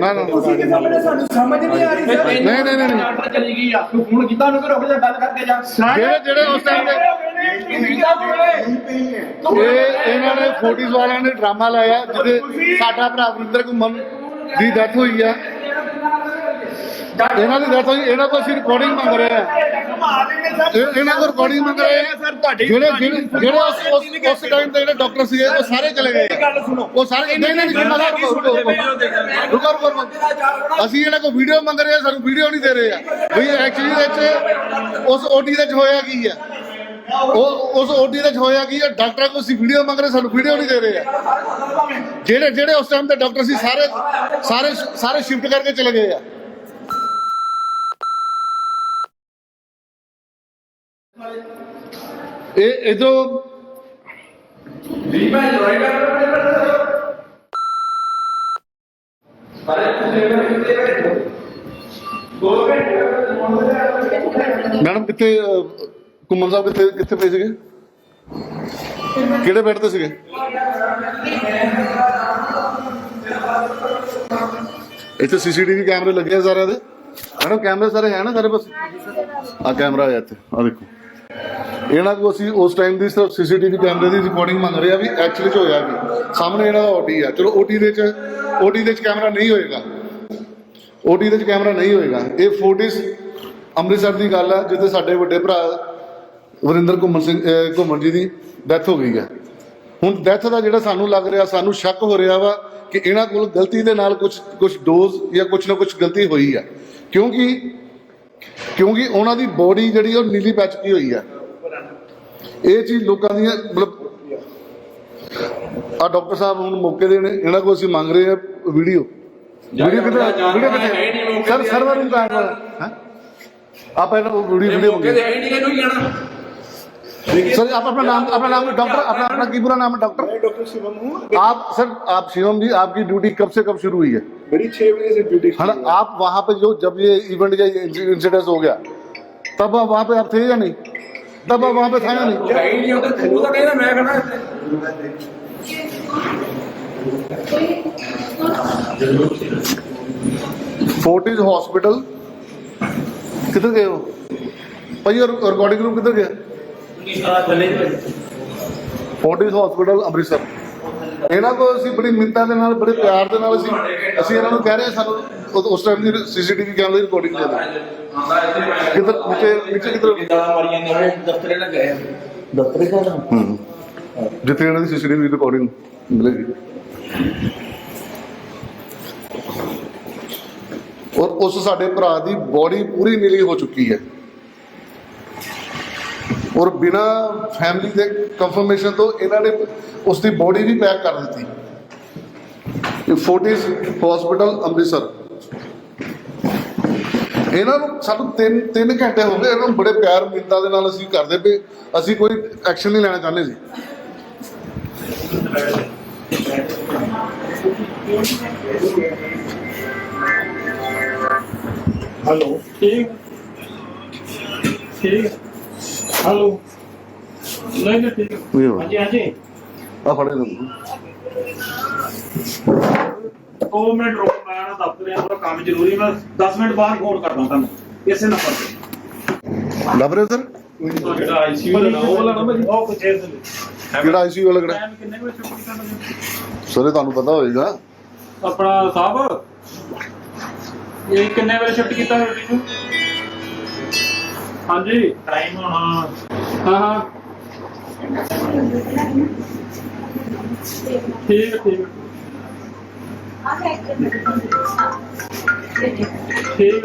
ਨਾ ਨਾ ਤੁਸੀਂ ਕਿ ਸਾਹਮਣੇ ਸਾਨੂੰ ਸਮਝ ਨਹੀਂ ਆ ਰਹੀ ਸਰ। ਨਹੀਂ ਨਹੀਂ ਨਹੀਂ। ਨਹੀਂ। ਡਾਕਟਰ ਚਲੀ ਗਈ ਆ। ਤੂੰ ਫੋਨ ਕੀਤਾ ਉਹਨੂੰ ਕਿ ਰੁਕ ਜਾ ਗੱਲ ਕਰਕੇ ਜਾ। ਜਿਹੜੇ ਜਿਹੜੇ ਉਸ ਟਾਈਮ ਦੇ ਇਹ ਇਹਨਾਂ ਨੇ ਫੋਟੀਜ਼ ਵਾਲਿਆਂ ਨੇ ਡਰਾਮਾ ਲਾਇਆ ਜਿਹਦੇ ਸਾਡਾ ਭਰਾ ਵਰਿੰਦਰ ਘੁੰਮਣ ਦੀ ਡੈਥ ਹੋਈ ਆ। ਇਹਨਾਂ ਦੀ ਡੈਥ ਹੋਈ ਇਹਨਾਂ ਤੋਂ ਅਸੀਂ ਰਿਕਾਰਡਿੰਗ ਮੰਗ ਰਹੇ ਆ। ਇਹ- ਇਹਨਾਂ ਕੋਲ ਰਿਕਾਰਡਿੰਗ ਮੰਗ ਰਹੇ ਆ। ਸਰ ਤੁਹਾਡੇ ਜਿਹੜੇ ਜਿਹੜੇ ਜਿਹੜੇ ਉਸ ਉਸ ਉਸ ਟਾਈਮ ਤੇ ਜਿਹੜੇ ਡਾਕਟਰ ਸੀਗੇ ਉਹ ਸਾਰੇ ਚਲੇ ਗਏ। ਗੱਲ ਸੁਣੋ। ਉਹ ਸਾਰੇ ਨਹੀਂ ਨਹੀਂ ਨਹੀਂ ਰੁਕੋ ਰੁਕੋ ਰੁਕੋ। ਰੁਕੋ ਰੁਕੋ ਅਸੀਂ ਇਹਨਾਂ ਕੋਲ ਵੀਡੀਓ ਮੰਗ ਰਹੇ ਆ ਸਾਨੂੰ ਵੀਡੀਓ ਨਹੀਂ ਦੇ ਰਹੇ ਆ। ਵੀ ਐਕਚੁਅਲੀ ਵਿੱਚ ਉਸ ਓਟੀ ਦੇ ਵਿੱਚ ਹੋਇਆ ਕੀ ਆ? ਉਹ ਉਸ ਓਟੀ ਦੇ ਵਿੱਚ ਹੋਇਆ ਕੀ ਆ? ਡਾਕਟਰਾਂ ਕੋਲ ਅਸੀਂ ਵੀਡੀਓ ਮੰਗ ਰਹੇ ਸਾਨੂੰ ਵੀਡੀਓ ਨਹੀਂ ਦੇ ਰਹੇ ਆ। ਜਿਹੜੇ ਜਿਹੜੇ ਉਸ ਟਾਈਮ ਤੇ ਡਾਕਟਰ ਸੀ ਸਾਰੇ ਸਾਰੇ ਸਾਰੇ ਸ਼ਿਫਟ ਕਰਕੇ ਚਲੇ ਗਏ ਆ। ਇਹ ਇਧਰੋਂ ਮੈਡਮ ਕਿੱਥੇ ਘੁੰਮਣ ਸਾਹਿਬ ਕਿੱਥੇ ਕਿੱਥੇ ਪਏ ਸੀਗੇ? ਕਿਹੜੇ ਬੈੱਡ ਤੇ ਸੀਗੇ? ਇੱਥੇ ਸੀਸੀਟੀਵੀ ਕੈਮਰੇ ਲੱਗੇ ਆ ਸਾਰਿਆਂ ਦੇ। ਮੈਡਮ ਕੈਮਰੇ ਸਾਰੇ ਹੈ ਨਾ ਸਾਰੇ ਬਸ ਆ ਕੈਮਰਾ ਹੈ ਇੱਥੇ ਆ ਦੇਖੋ। ਇਹਨਾਂ ਕੋਲ ਅਸੀਂ ਉਸ ਟਾਈਮ ਦੀ ਸਿਰਫ ਸੀਸੀਟੀਵੀ ਕੈਮਰੇ ਦੀ ਰਿਕਾਰਡਿੰਗ ਮੰਗ ਰਹੇ ਆ ਵੀ ਐਕਚੁਅਲੀ ਚ ਹੋਇਆ ਕੀ ਸਾਹਮਣੇ ਇਹਨਾਂ ਦਾ ਓਟੀ ਆ। ਚਲੋ ਓਟੀ ਦੇ ਚ ਓਟੀ ਦੇ ਚ ਕੈਮਰਾ ਨਹੀਂ ਹੋਏਗਾ। ਓਟੀ ਦੇ ਚ ਕੈਮਰਾ ਨਹੀਂ ਹੋਏਗਾ। ਇਹ ਫੋਟਿਸ ਅੰਮ੍ਰਿਤਸਰ ਦੀ ਗੱਲ ਹੈ ਜਿੱਥੇ ਸਾਡੇ ਵੱਡੇ ਭਰਾ ਵਰਿੰਦਰ ਘੁੰਮਣ ਸਿੰਘ ਘੁੰਮਣ ਜੀ ਦੀ ਡੈਥ ਹੋ ਗਈ ਹੈ ਹੁਣ ਡੈਥ ਦਾ ਜਿਹੜਾ ਸਾਨੂੰ ਲੱਗ ਰਿਹਾ, ਸਾਨੂੰ ਸ਼ੱਕ ਹੋ ਰਿਹਾ ਵਾ ਕਿ ਇਹਨਾਂ ਕੋਲ ਗਲਤੀ ਦੇ ਨਾਲ ਕੁਝ ਕੁਝ ਡੋਜ਼ ਜਾਂ ਕੁਝ ਨਾ ਕੁਝ ਗਲਤੀ ਹੋਈ ਆ। ਕਿਉਂਕਿ ਕਿਉਂਕਿ ਉਹਨਾਂ ਦੀ ਬੋਡੀ ਜਿਹੜੀ ਉਹ ਨੀਲੀ ਪੈ ਚੁੱਕੀ ਹੋਈ ਆ। ਇਹ ਚੀਜ਼ ਲੋਕਾਂ ਦੀਆਂ ਮਤਲਬ ਆ ਡਾਕਟਰ ਸਾਹਿਬ ਹੁਣ ਮੌਕੇ ਦੇ ਨੇ ਇਹਨਾਂ ਕੋਲ ਅਸੀਂ ਮੰਗ ਰਹੇ ਆ ਵੀਡੀਓ ਵੀਡੀਓ ਕਿੱਥੇ ਵੀਡੀਓ ਕਿੱਥੇ ਸਰ ਸਰਵਰ ਨੂੰ ਕਹਾਂ ਹੈ आप है ना वो वीडियो वीडियो ਮੌਕੇ ਤੇ ਆਈ ਨਹੀਂ ਇਹਨੂੰ ਜਾਣਾ सर आप अपना नाम अपना नाम डॉक्टर अपना अपना की पूरा नाम है डॉक्टर ਡਾਕਟਰ शिवम हूँ आप सर आप शिवम जी आपकी ड्यूटी कब से कब शुरू हुई है मेरी छह बजे से ड्यूटी है ना आप वहां पे जो जब ये इवेंट या इंसिडेंट हो गया तब आप वहां पे आप थे या नहीं तब आप वहां पे थे या नहीं ਹੈ ਹੀ ਨਹੀਂ ਉਹ ਤਾਂ ਤੂੰ ਤਾਂ ਕਹਿੰਦਾ ਮੈਂ ਖੜਾ ਇੱਥੇ फोर्टिज हॉस्पिटल किधर गए हो भाई और रिकॉर्डिंग रूम किधर गया ਫੋਰਟਿਸ ਹਸਪੀਟਲ ਅੰਮ੍ਰਿਤਸਰ ਇਹਨਾਂ ਕੋਲ ਅਸੀਂ ਬੜੀ ਮਿੰਨਤਾਂ ਦੇ ਨਾਲ ਬੜੇ ਪਿਆਰ ਦੇ ਨਾਲ ਅਸੀਂ ਅਸੀਂ ਇਹਨਾਂ ਨੂੰ ਕਹਿ ਰਹੇ ਹਾਂ ਸਾਨੂੰ ਉਹ- ਉਸ ਟਾਈਮ ਦੀ ਸੀਸੀਟੀਵੀ ਕੈਮਰੇ ਦੀ ਰਿਕਾਰਡਿੰਗ ਦੇ ਦਿਓ ਕਿਧਰ ਨੀਚੇ ਨੀਚੇ ਕਿਧਰ ਮਾਰੀਆਂ ਨੇ ਦਫ਼ਤਰੇ ਜਾਣਾ ਹੂੰ। ਜਿੱਥੇ ਇਹਨਾਂ ਦੀ ਸੀਸੀਟੀਵੀ ਰਿਕਾਰਡਿੰਗ ਮਿਲੇਗੀ ਔਰ ਉਸ ਸਾਡੇ ਭਰਾ ਦੀ ਬੋਡੀ ਪੂਰੀ ਨੀਲੀ ਹੋ ਚੁੱਕੀ ਹੈ। ਔਰ ਬਿਨਾ ਫੈਮਿਲੀ ਦੇ ਕੰਫਰਮੇਸ਼ਨ ਤੋਂ ਇਹਨਾਂ ਨੇ ਉਸ ਦੀ ਬੋਡੀ ਵੀ ਪੈਕ ਕਰ ਦਿੱਤੀ। ਇਹ ਫੋਰਟਿਸ ਹਸਪੀਟਲ ਅੰਮ੍ਰਿਤਸਰ। ਇਹਨਾਂ ਨੂੰ ਸਾਨੂੰ 3 3 ਘੰਟੇ ਹੋ ਗਏ ਇਹਨਾਂ ਬੜੇ ਪਿਆਰ ਮਿੰਤਾ ਦੇ ਨਾਲ ਅਸੀਂ ਕਰਦੇ ਪਏ। ਅਸੀਂ ਕੋਈ ਐਕਸ਼ਨ ਨਹੀਂ ਲੈਣਾ ਚਾਹੁੰਦੇ ਸੀ ਹਲੋ ਠੀਕ? ਠੀਕ? ਹਲੋ ਨਹੀਂ ਨਹੀਂ ਠੀਕ ਹਾਂਜੀ ਆ ਫੜੇ ਲਓ 2 ਮਿੰਟ ਰੁਕ ਮੈਂ ਨਾ ਦਫ਼ਤਰੇ ਅੰਦਰ ਕੰਮ ਜ਼ਰੂਰੀ ਮੈਂ 10 ਮਿੰਟ ਬਾਅਦ ਫੋਨ ਕਰਦਾ ਤੁਹਾਨੂੰ ਇਸੇ ਨੰਬਰ ਤੇ। ਲੱਭ ਰਹੇ ਸਰ ਜਿਹੜਾ ਆਈਸੀਯੂ ਲੈਣਾ ਉਹ ਲੈਣਾ ਉਹ ਕੁਝ ਦੇ ਕਿਹੜਾ ਆਈਸੀਯੂ ਲੱਗਣਾ ਟਾਈਮ ਕਿੰਨੇ ਤੁਹਾਨੂੰ ਪਤਾ ਹੋਏਗਾ। ਆਪਣਾ ਸਾਹਿਬ ਇਹ ਕਿੰਨੇ ਵਜੇ ਸ਼ਿਫਟ ਕੀਤਾ ਰੋਟੀ ਨੂੰ ਹਾਂਜੀ। ਟਾਈਮ ਹਾਂ ਹਾਂ। ਹਾਂ ਠੀਕ ਠੀਕ ਹੈ। ਠੀਕ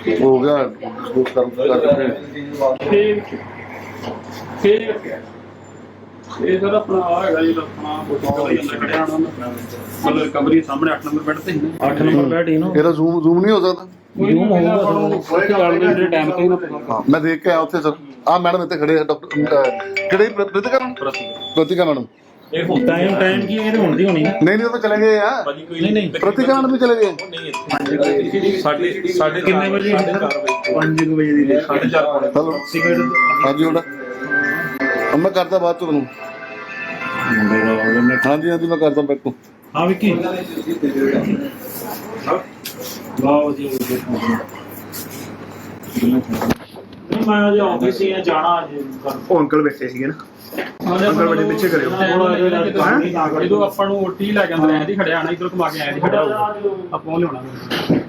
ਹੈ। ਹੋ ਗਿਆ ਉਹ ਕਰ ਕਰਕੇ ਠੀਕ ਠੀਕ ਇਹ ਸਰ ਆਪਣਾ ਆ ਹੈਗਾ ਜੀ ਆਪਣਾ ਕੋਟਾ ਵਾਲੀ ਅੰਦਰ ਖੜਿਆ ਹੋਣਾ ਨਾ। ਮਤਲਬ ਰਿਕਵਰੀ ਸਾਹਮਣੇ 8 ਨੰਬਰ ਬੈੱਡ ਤੇ ਹੀ। ਨਾ 8 ਨੰਬਰ ਬੈੱਡ ਹੀ ਨਾ। ਇਹਦਾ ਜ਼ੂਮ ਜ਼ੂਮ ਨਹੀਂ ਹੋ ਸਕਦਾ? ਜੂਮ ਹੋਊਗਾ ਸਰ। ਗੱਲ ਦੇ ਜਿਹੜੇ ਟਾਈਮ ਤੇ ਹੀ ਨਾ ਪਤਾ ਹਾਂ ਮੈਂ ਦੇਖ ਕੇ ਆਇਆ ਉੱਥੇ ਸਰ। ਆ ਮੈਡਮ ਇੱਥੇ ਖੜੇ ਆ ਡਾਕਟਰ ਕਿਹੜੇ ਪ੍ਰਤਿਕਾ ਮੈਡਮ? ਪ੍ਰਤਿਕਾ ਮੈਡਮ। ਇਹ ਹੁੰਦਾ ਹੈ ਟਾਈਮ ਕੀ ਇਹ ਹੋਣੀ ਨਾ ਨਹੀਂ ਨਹੀਂ ਉਹ ਤਾਂ ਚਲੇ ਗਏ ਆ। ਨਹੀਂ ਨਹੀਂ ਪ੍ਰਤਿਕਾ ਮੈਡਮ ਵੀ ਚਲੇ ਗਏ। ਸਾਡੇ ਸਾਡੇ ਕਿੰਨੇ ਵਜੇ? 5 ਵਜੇ ਦੀ 4:30 ਹਲੋ ਹਾਂਜੀ ਉਹਦਾ ਮੈਂ ਕਰਦਾ ਬਾਅਦ ਚ ਤੁਹਾਨੂੰ। ਹਾਂਜੀ ਹਾਂਜੀ ਮੈਂ ਕਰਦਾ ਬੈਕ ਤੋਂ ਹਾਂ ਵਿੱਕੀ। ਵਾਹ ਵਧੀਆ ਨਹੀਂ ਮੈਂ ਅਜੇ ਆਫਿਸ ਹੀ ਆ ਜਾਣਾ ਅਜੇ ਉਹ ਅੰਕਲ ਬੈਠੇ ਸੀਗੇ ਨਾ। ਅੰਕਲ ਵੱਡੇ ਪਿੱਛੇ ਕਰਿਓ। ਜਦੋਂ ਆਪਾਂ ਨੂੰ ਓਟੀ ਲੈ ਜਾਂਦੇ ਐਂ ਦੀ ਖੜਿਆ ਆਣਾ ਇਧਰ ਘੁਮਾ ਕੇ ਐਂ ਦੀ ਖੜਿਆ ਹੋਊਗਾ। ਆਪਾਂ ਉਹ ਲਿਆਉਣਾ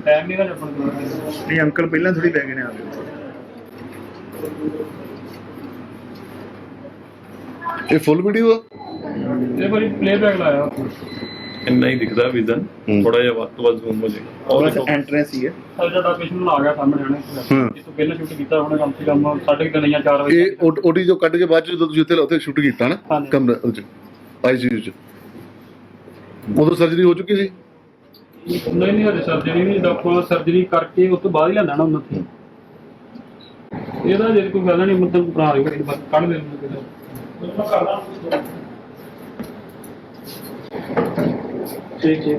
ਟਾਈਮ ਨਹੀਂ ਨਾ ਆਪਾਂ ਨੂੰ ਨਹੀਂ ਅੰਕਲ ਪਹਿਲਾਂ ਥੋੜੀ ਬੈ ਗਏ ਨੇ ਆ ਗਏ ਇਹ ਫੁੱਲ ਵੀਡੀਓ ਆ? ਇਹ ਵਾਰੀ ਪਲੇਬੈਕ ਲਾਇਆ। ਇੰਨਾ ਹੀ ਦਿਖਦਾ ਵਿਜ਼ਨ। ਥੋੜਾ ਜਿਹਾ ਵੱਧ ਤੋਂ ਵੱਧ ਜ਼ੂਮ ਹੋ ਜਾਏਗਾ ਔਰ ਦੇਖੋ। ਐਂਟਰੈਂਸ ਹੀ ਹੈ। ਸਰ ਜਿਹੜਾ ਪੇਸ਼ੈਂਟ ਆ ਗਿਆ ਸਾਹਮਣੇ ਆਣੇ ਹੂੰ। ਇਸ ਤੋਂ ਪਹਿਲਾਂ ਸ਼ੂਟ ਕੀਤਾ ਉਹਨੇ ਕਮ ਸੇ ਕਮ ਸਾਢੇ ਕੁ ਤਿੰਨ ਜਾਂ 4 ਵਜੇ ਇਹ ਓਟੀ ਜੋ ਕੱਢ ਕੇ ਬਾਅਦ ਚ ਜਦੋਂ ਤੁਸੀਂ ਉੱਥੇ ਉੱਥੇ ਸ਼ੂਟ ਕੀਤਾ ਨਾ। ਕਮਰੇ ਵਿੱਚ ਆਈਸੀਯੂ ਚ। ਉਦੋਂ ਸਰਜਰੀ ਹੋ ਚੁੱਕੀ ਸੀ? ਨਹੀਂ ਨਹੀਂ ਹਜੇ ਸਰਜਰੀ ਨਹੀਂ। ਡਾਕਟਰ ਸਰਜਰੀ ਕਰਕੇ ਉਸ ਤੋਂ ਬਾਅਦ ਹੀ ਲੈਂਦਾ ਨਾ ਉਹਨਾਂ ਤੇ। ਇਹਦਾ ਜੇ ਕੋਈ ਗੱਲ ਨਹੀਂ ਮਤਲਬ ਭਰਾ ਰਹੀ ਬਸ ਕੱਢ ਦੇ ਮੈਂ ਕਰਦਾ। ਠੀਕ ਠੀਕ